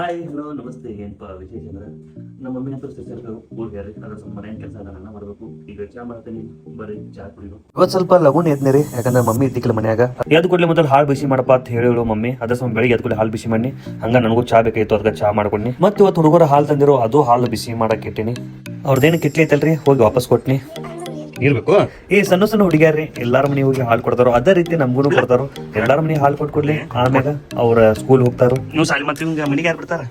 Hi hello ನಮಸ್ತೆ ಏನಪ್ಪ ವಿಶೇಷ ಅಂದ್ರೆ? ನಮ್ಮ ಮಮ್ಮಿ ಅಂತ ಸ್ಪೆಷಲ್ ಹೋಗ್ಯಾರಿ ಅದ್ರ ಸ್ವಲ್ಪ ಮನೆ ಕೆಲಸ ಅದನ್ನ ಮಾಡಬೇಕು. ಈಗ ಚಾ ಮಾಡ್ತೀನಿ ಬರ್ರಿ ಚಾ ಕುಡಿದು ಇವತ್ತು ಸ್ವಲ್ಪ ಲಗುನ್ ಎದ್ನಿ ರೀ ಯಾಕಂದ್ರೆ ಮಮ್ಮಿ ಇದ್ದಿಕ್ಕಿಲ್ಲ ಮನ್ಯಾಗ. ಎದ್ ಕೊಡ್ಲಿ ಮೊದಲು ಹಾಳು ಬಿಸಿ ಮಾಡಪ್ಪ ಅಂತ ಹೇಳಿಳು ಮಮ್ಮಿ. ಅದ್ರ ಸ್ವಲ್ಪ ಬೆಳಿಗ್ಗೆ ಎದ್ ಕೂಡಲೇ ಹಾಲು ಬಿಸಿ ಮಾಡಿ ಹಂಗ ನನಗೂ ಚಾ ಬೇಕಾಯ್ತು ಅದಕ್ಕೆ ಚಾ ಮಾಡ್ಕೊಡ್ನಿ. ಮತ್ತೆ ಇವತ್ತು ಹುಡುಗರ ಹಾಲು ತಂದಿರೋ ಅದು ಹಾಲು ಬಿಸಿ ಮಾಡಕ್ಕೆ ಇಟ್ಟಿನಿ. ಅವ್ರದ್ದೇನು ಕಿಟ್ಲಿ ಐತಲ್ರಿ? ಹೋಗಿ ವಾಪಸ್ ಕೊಟ್ನಿ. ಇರ್ಬೇಕು ಈ ಸಣ್ಣ ಸಣ್ಣ ಹುಡುಗಿಯಾರ್ರಿ ಎಲ್ಲಾರ ಮನೆ ಹೋಗಿ ಹಾಲು ಕೊಡ್ತಾರೋ ಅದೇ ರೀತಿ ನಮ್ಗೂ ಕೊಡ್ತಾರೋ. ಎಲ್ಲಾರ ಮನೆ ಹಾಲು ಕೊಟ್ಕೊಡ್ಲಿ ಆಮ್ಯಾಗ ಅವ್ರ ಸ್ಕೂಲ್ ಹೋಗ್ತಾರೋ. ನೀವು ಸಾಲಿ ಮತ್ತೆ ಹಿಂಗ ಮನೆಗೆ ಯಾರು ಬಿಡ್ತಾರ?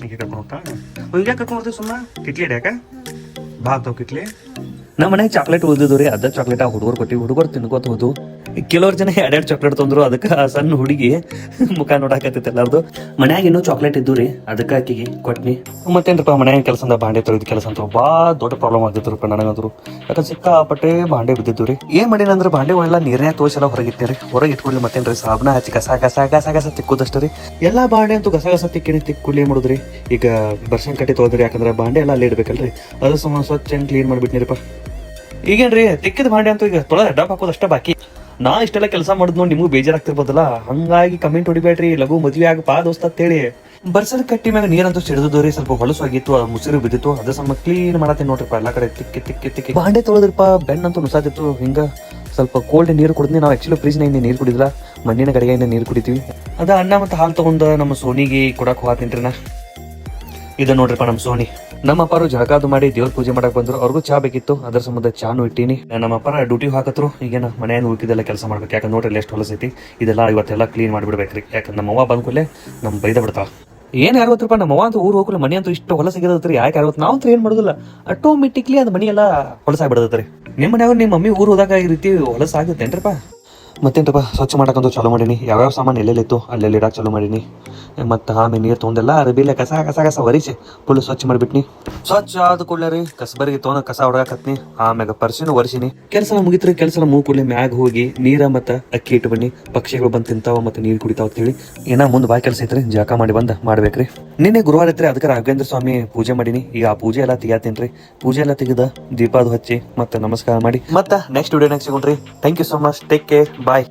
ಹಿಂಗೆ ಕರ್ಕೊಂಡು ಹೋಗ್ತಾ? ಹಿಂಗೆ ಕರ್ಕೊಂಡು ಹೋಗ್ತೀವಿ ಸುಮ್ಮನೆ ಕಿಟ್ಲಿ ಹಿಡ್ಯಾಕ? ಬಾ ತಾವ್ ಕಿಟ್ಲಿ. ನಮ್ಮ ಮನೆಗೆ ಚಾಕ್ಲೇಟ್ ಉಳಿದಿದ್ದು ರೀ, ಅದ ಚಾಕ್ಲೇಟ್ ಆ ಹುಡುಗರು ಕೊಟ್ಟಿವಿ ಹುಡುಗರು ತಿನ್ಕೋತ ಹೋದು ಕೆಲವ್ರು ಜನ ಎರಡೆರಡು ಚಾಕ್ಲೇಟ್ ತಂದ್ರು, ಅದಕ್ಕೆ ಸಣ್ಣ ಹುಡುಗಿ ಮುಖ ನೋಡಾಕತ್ತೈತೆ ಎಲ್ಲಾರ್ದು. ಮನ್ಯಾಗ ಇನ್ನೂ ಚಾಕ್ಲೇಟ್ ಇದ್ದು ರೀ, ಅದಕ್ಕೆ ಆಕಿಗೆ ಕೊಟ್ನಿ ಮತ್ತೇನ್ರಪ್ಪ ಮನ್ಯಾಗ ಕೆಲಸದ ಬಾಂಡೆ ತೊಳೆದ ಕೆಲಸ ಅಂತ ಬಾ ದೊಡ್ಡ ಪ್ರಾಬ್ಲಮ್ ಆಗ್ತಿತ್ತು ನನಗಂದ್ರು ಯಾಕಂದ್ರೆ ಸಿಕ್ಕಾಪಟ್ಟೆ ಬಾಂಡೆ ಬಿದ್ದಿದ್ದು ರೀ. ಏನ್ ಮಾಡಿನ ಅಂದ್ರೆ ಬಾಂಡೆಗಳೆಲ್ಲ ನೀರ್ನ್ಯಾಗ ತೋರಿಸೆಲ್ಲ ಹೊರಗಿಟ್ಟೆ ರೀ ಹೊರಗೆ ಇಟ್ಕೊಳ್ಳಿ ಮತ್ತೇನ್ರಿ, ಸಾಬ್ನ ಹಚ್ಚಿ ಕಸ ಕಸ ಕಸ ಕಸ ತಿಕ್ಕುದಷ್ಟು ರೀ. ಎಲ್ಲಾ ಬಾಂಡೆ ಅಂತೂ ಕಸ ಕಸ ತಿಕ್ಕಿ ತಿಕ್ಕುಲಿ ಮಾಡುದ್ರಿ? ಈಗ ಬರ್ಷನ್ ಕಟ್ಟಿ ತೊಳೆದ್ರಿ, ಯಾಕಂದ್ರೆ ಬಾಂಡೆ ಎಲ್ಲ ಅಲ್ಲಿ ಇಡ್ಬೇಕಲ್ರಿ. ಅದು ಸುಮ್ಮನೆ ಸ್ವಚ್ಛ ಕ್ಲೀನ್ ಮಾಡ್ಬಿಟ್ನಿರಪ್ಪ. ಈಗೇನ್ರಿ, ತಿಕ್ಕಿದ ಭಾಂಡೆ ಅಂತೂ ಈಗ ತೊಳೆದ ಡಬ್ ಹಾಕೋದು ಅಷ್ಟೇ ಬಾಕಿ. ನಾ ಇಷ್ಟೆಲ್ಲ ಕೆಲಸ ಮಾಡಿದ್ ನೋಡಿ ನಿಮಗೂ ಬೇಜಾರಾಗ್ತಿರ್ಬೋದಲ್ಲ? ಹಂಗಾಗಿ ಕಮೆಂಟ್ ಹೊಡಿಬೇಡ್ರಿ, ಲಘು ಮದ್ವೆ ಪಾ ದೋಸ್ತ ಅಂತೇಳಿ ಬರ್ಸಲ್ ಕಟ್ಟಿ ಮ್ಯಾಗ ನೀರಂತೂ ಸಿಡಿದ್ರು ರೀ, ಸ್ವಲ್ಪ ಹೊಲಸಾಗಿತ್ತು ಅದು ಮುಸಿರು ಬಿದ್ದಿತ್ತು ಅದ್ರ ಸಮ ಕ್ಲೀನ್ ಮಾಡತ್ತೆ ನೋಡ್ರಿಪ್ಪ, ಎಲ್ಲ ಕಡೆ ತಿಕ್ಕಿ ತಿಕ್ಕಿ ತಿಕ್ಕಿ. ಬಾಂಡೆ ತೊಳೆದ್ರಪ್ಪ ಬೆನ್ನಂತೂ ನುಸಾತಿತ್ತು ಹಿಂಗ ಸ್ವಲ್ಪ ಕೋಲ್ಡ್ ನೀರು ಕುಡಿದ್ನಿ, ನಾವು ಆಕ್ಚುಲಿ ಫ್ರಿಜ್ನ ಇಂದ ನೀರು ಕುಡಿದಿಲ್ಲ ಮಣ್ಣಿನ ಕಡೆಯಿಂದ ನೀರು ಕುಡಿತೀವಿ. ಅದ ಅಣ್ಣ ಮತ್ತೆ ಹಾಲು ತಗೊಂಡ ನಮ್ಮ ಸೋನಿಗೆ ಕೊಡಕ್ ಹೋಗ್ತೀನಿ ನಾ. ಇದು ನೋಡ್ರಿಪ್ಪ ನಮ್ಮ ಸೋನಿ. ನಮ್ಮ ಅಪ್ಪರು ಜಳಕಾದು ಮಾಡಿ ದೇವ್ರ ಪೂಜೆ ಮಾಡಕ್ ಬಂದ್ರು. ಅವ್ರಿಗೂ ಚಾ ಬೇಕಿತ್ತು. ಅದ್ರ ಸಂಬಂಧ ಚಾನು ಇಟ್ಟಿನಿ. ನಮ್ಮ ಅಪ್ಪಾರ ಡ್ಯೂಟಿ ಹಾಕತ್ರು. ಈಗೇನ ಮನೆಯನ್ನು ಉಳ್ಕಿದೆಲ್ಲ ಕೆಲಸ ಮಾಡ್ಬೇಕು. ಯಾಕಂದ್ರೆ ನೋಡ್ರಿ ಎಷ್ಟು ಹೊಲಸೈತಿ ಇದೆಲ್ಲ ಇವತ್ತೆಲ್ಲ ಕ್ಲೀನ್ ಮಾಡಿಬಿಡ್ಬೇಕ್ರಿ. ಯಾಕಂದ್ರೆ ನಮ್ಮ ಅವ್ವ ಬಂದ ಕೂಡಲೇ ನಮ್ ಬೈದ ಬಿಡ್ತಾವ ಏನ್ ಯಾರತ್ರಪ್ಪ ನಮ್ಮ ಅವ್ವ ಅಂತ ಊರು ಹೋಗಲ್ಲ ಮನೆ ಅಂತೂ ಇಷ್ಟು ಹೊಲಸ ಸಿಗದತ್ರಿ ಯಾಕೆ ಅರವತ್ತು? ನಾವು ಏನ್ ಮಾಡೋದಿಲ್ಲ. ಆಟೋಮೆಟಿಕ್ಲಿ ಅದ್ ಮನಿ ಎಲ್ಲ ಹೊಲಸಾಗ್ಬಿಡತ್ರಿ ನಿಮ್ಮ ಮನೆಯವ್ರು ನಿಮ್ಮ ಮಮ್ಮಿ ಊರು ಹೋದಾಗ ಈ ರೀತಿ ಹೊಲಸ ಮತ್ತೇನ್ರಪ್ಪ ಸ್ವಚ್ಛ ಮಾಡಕ್ಕಂತೂ ಚಾಲೂ ಮಾಡೀನಿ. ಯಾವ್ಯಾವ ಸಾಮಾನು ಎಲ್ಲೆಲ್ಲಿತ್ತು, ಅಲ್ಲೆಲ್ಲಿ ಇಡಕ್ಕೆ ಚಾಲೂ ಮಾಡೀನಿ. ಮತ್ತು ಆಮೇಲೆ ನೀರು ತೊಗೊಂಡೆಲ್ಲ ಅರಬಿಲೆ ಕಸ ಕಸ ಕಸ ಒರಿಸಿ ಫುಲ್ ಸ್ವಚ್ಛ ಮಾಡಿಬಿಟ್ನಿ. ಸ್ವಚ್ಛ ಆದ ಕೂಡಲೇ ರೀ, ಕಸಬರಿಗೆ ತೊಗೊಂಡು ಕಸ ಹೊಡಕತ್ನಿ ಆಮ್ಯಾಗ ಪರ್ಸಿನೂ ಒರೆಸಿನಿ. ಕೆಲಸ ಮುಗಿತ್ರಿ ಕೆಲಸ ಮೂ ಕೂಡಲೇ ಮ್ಯಾಗ ಹೋಗಿ ನೀರ ಮತ್ತು ಅಕ್ಕಿ ಇಟ್ಟು ಬನ್ನಿ ಪಕ್ಷಿಗಳು ಬಂದು ತಿಂತಾವ ಮತ್ತು ನೀರು ಕುಡಿತಾವ ಅಂತೇಳಿ ಏನೋ ಮುಂದೆ ಬಾ ಕೆಲಸ ಐತ್ರಿ ಜಾಕ ಮಾಡಿ ಬಂದ ಮಾಡ್ಬೇಕ್ರಿ. ನಿನ್ನೆ ಗುರುವಾರ ಐತ್ರಿ ಅದಕ್ಕೆ ರಾಘವೇಂದ್ರ ಸ್ವಾಮಿ ಪೂಜೆ ಮಾಡೀನಿ. ಈಗ ಆ ಪೂಜೆ ಎಲ್ಲ ತೆಗಿಯಾತೀನಿ ಪೂಜೆ ಎಲ್ಲ ತೆಗೆದ ದೀಪ ಅದು ಹಚ್ಚಿ ಮತ್ತೆ ನಮಸ್ಕಾರ ಮಾಡಿ. ಮತ್ತೆ next video next ಸಿಗೋಣ್ರಿ. Thank you so much take care bye